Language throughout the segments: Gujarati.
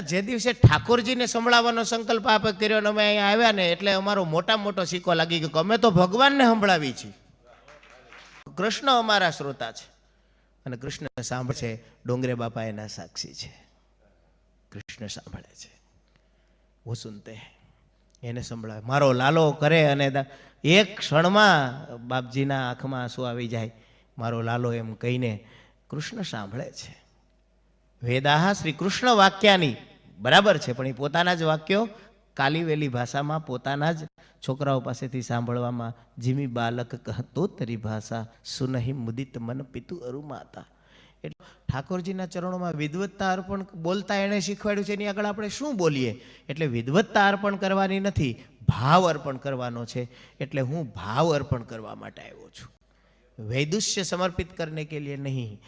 જે દિવસે ઠાકોરજીને સંભળાવવાનો સંકલ્પ આપે કર્યો અને અમે અહીંયા આવ્યા ને, એટલે અમારો મોટા મોટો સિક્કો લાગી ગયો અમે તો ભગવાનને સંભળાવી છીએ. કૃષ્ણ અમારા શ્રોતા છે. અને કૃષ્ણ સાંભળે છે ડોંગરે બાપા એના સાક્ષી છે. કૃષ્ણ સાંભળે છે. હું સુનતે એને સંભળાવે. મારો લાલો કરે અને એક ક્ષણમાં બાપજીના આંખમાં આંસુ આવી જાય. મારો લાલો એમ કહીને કૃષ્ણ સાંભળે છે. વેદાહ શ્રી કૃષ્ણ વાક્યાની બરાબર છે, પણ એ પોતાના જ વાક્યો કાલીવેલી ભાષામાં પોતાના જ છોકરાઓ પાસેથી સાંભળવામાં, જીમી બાલક કહતો તરી ભાષા, સુનહી મુદિત મન પિતુ અરુ માતા. એટલે ઠાકોરજીના ચરણોમાં વિદવત્તા અર્પણ બોલતા એણે શીખવાડ્યું છે, એની આગળ આપણે શું બોલીએ? એટલે વિદવત્તા અર્પણ કરવાની નથી, ભાવ અર્પણ કરવાનો છે. એટલે હું ભાવ અર્પણ કરવા માટે આવ્યો છું. વૈદુષ્ય સમર્પિત કરને કે લીએ નહીં.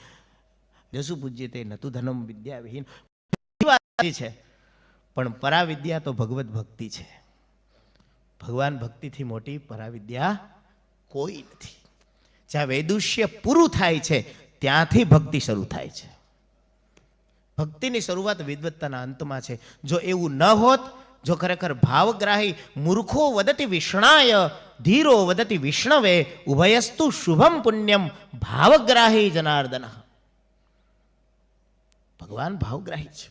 જસુ પૂજ્ય નતું ધનમ વિદ્યા છે. પણ પરાવિદ્યા તો ભગવત ભક્તિ છે. ભગવાન ભક્તિથી મોટી, પરાવિદ્યા કોઈ નથી. જ્યાં વૈદુષ્ય પૂરું થાય છે, ત્યાંથી ભક્તિ શરૂ થાય છે. ભક્તિની શરૂઆત વિદવત્તાના અંતમાં છે. જો એવું ન હોત, જો ખરેખર ભાવગ્રાહી મૂર્ખો વદતી વિષ્ણાય, ધીરો વદતી વિષ્ણવે, ઉભયસ્તુ શુભમ પુણ્યમ ભાવગ્રાહી જનાર્દન. ભગવાન ભાવગ્રાહી છે.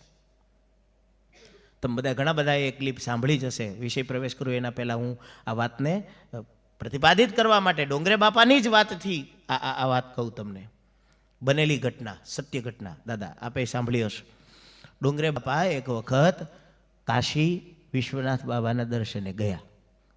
તમે બધા ઘણા બધા એ ક્લિપ સાંભળી જ હશે. વિષય પ્રવેશ કરું એના પહેલાં હું આ વાતને પ્રતિપાદિત કરવા માટે ડોંગરે બાપાની જ વાતથી આ- આ વાત કહું તમને. બનેલી ઘટના, સત્ય ઘટના, દાદા, આપે સાંભળી હશે. ડોંગરે બાપા એક વખત કાશી વિશ્વનાથ બાબાના દર્શને ગયા.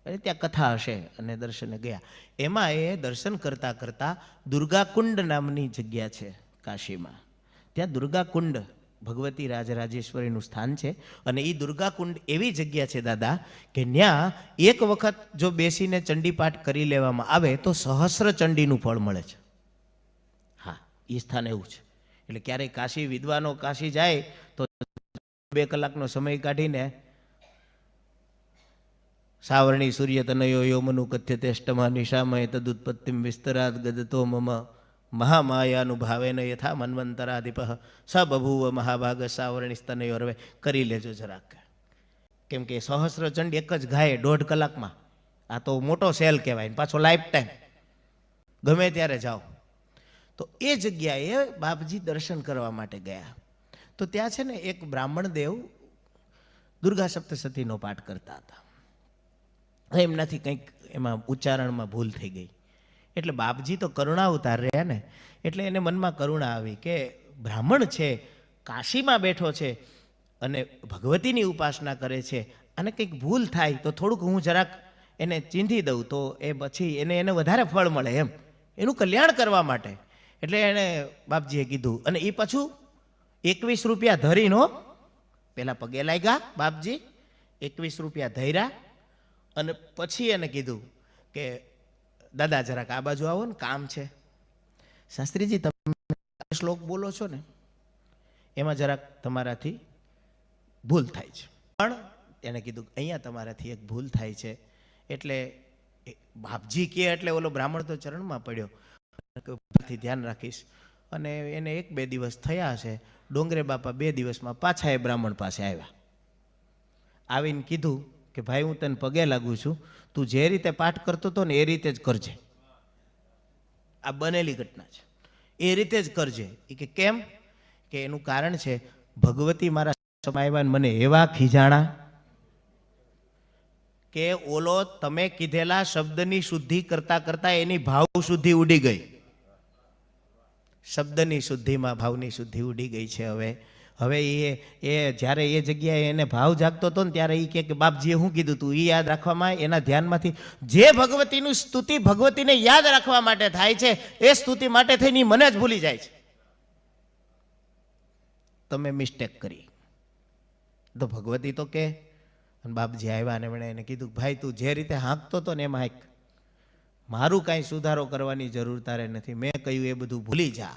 અને ત્યાં કથા હશે અને દર્શને ગયા. એમાં એ દર્શન કરતાં કરતાં દુર્ગાકુંડ નામની જગ્યા છે કાશીમાં. ત્યાં દુર્ગાકુંડ ભગવતી રાજરાજેશ્વરીનું સ્થાન છે. અને એ દુર્ગાકુંડ એવી જગ્યા છે દાદા કે ત્યાં એક વખત જો બેસીને ચંડીપાઠ કરી લેવામાં આવે તો સહસ્ર ચંડીનું ફળ મળે છે. હા એ સ્થાન એવું છે. એટલે ક્યારેય કાશી વિદ્વાનો કાશી જાય તો બે કલાકનો સમય કાઢીને સાવરણી સૂર્ય તનયો યોમનું કથ્ય તેષ્ટમાં નિશામય તદુત્પત્તિમ વિસ્તરાત ગદતો મમ મહામાયાનુભાવેન યથા મન્વંતરાધિપ. સ બભૂવ મહાભાગ સાવરણી સ્તનયો રવે કરી લેજો જરાક. કેમ કે સહસ્રચંડ એક જ ગાય દોઢ કલાકમાં. આ તો મોટો સેલ કહેવાય પાછો લાઈફ ટાઈમ ગમે ત્યારે જાઓ. તો એ જગ્યાએ બાપજી દર્શન કરવા માટે ગયા. તો ત્યાં છે ને એક બ્રાહ્મણ દેવ દુર્ગા સપ્તસતીનો પાઠ કરતા હતા. એમનાથી કંઈક એમાં ઉચ્ચારણમાં ભૂલ થઈ ગઈ. એટલે બાપજી તો કરુણા ઉતાર રહ્યા ને, એટલે એને મનમાં કરુણા આવી કે બ્રાહ્મણ છે, કાશીમાં બેઠો છે અને ભગવતીની ઉપાસના કરે છે અને કંઈક ભૂલ થાય તો થોડુંક હું જરાક એને ચીંધી દઉં તો એ પછી એને એને વધારે ફળ મળે એમ. એનું કલ્યાણ કરવા માટે. એટલે એણે બાપજીએ કીધું અને એ પાછું એકવીસ રૂપિયા ધરીનો પહેલાં પગે લાગ્યા બાપજી, એકવીસ રૂપિયા ધર્યા અને પછી એને કીધું કે દાદા, જરાક આ બાજુ આવો ને, કામ છે. શાસ્ત્રીજી, તમે શ્લોક બોલો છો ને, એમાં જરાક તમારાથી ભૂલ થાય છે. પણ એને કીધું અહીંયા તમારાથી એક ભૂલ થાય છે. એટલે બાપજી કે એટલે ઓલો બ્રાહ્મણ તો ચરણમાં પડ્યો. ધ્યાન રાખીશ. અને એને એક બે દિવસ થયા હશે. ડોંગરે બાપા બે દિવસમાં પાછા એ બ્રાહ્મણ પાસે આવ્યા. આવીને કીધું કે ભાઈ, હું તને પગે લાગુ છું. તું જે રીતે પાઠ કરતો હતો ને એ રીતે જ કરજે. આ બનેલી ઘટના છે. એ રીતે જ કરજે. એ કે કેમ? કે એનું કારણ છે, ભગવતી મારા સમાયવાન મને એવા ખીજાણા કે, ઓલો, તમે કીધેલા શબ્દની શુદ્ધિ કરતા કરતા એની ભાવ શુદ્ધિ ઉડી ગઈ. શબ્દની શુદ્ધિમાં ભાવની શુદ્ધિ ઉડી ગઈ છે હવે. હવે એ એ જ્યારે એ જગ્યાએ એને ભાવ જાગતો હતો ને ત્યારે એ કહે કે, બાપજીએ શું કીધું તું એ યાદ રાખવામાં એના ધ્યાનમાંથી. જે ભગવતીનું સ્તુતિ ભગવતીને યાદ રાખવા માટે થાય છે, એ સ્તુતિ માટે થઈને મને જ ભૂલી જાય છે. તમે મિસ્ટેક કરી. તો ભગવતી તો કે બાપજી આવ્યા અને એમણે એને કીધું ભાઈ, તું જે રીતે હાંકતો હતો ને એમાં હાંક મારું કાંઈ સુધારો કરવાની જરૂર તારે નથી. મેં કહ્યું એ બધું ભૂલી જા.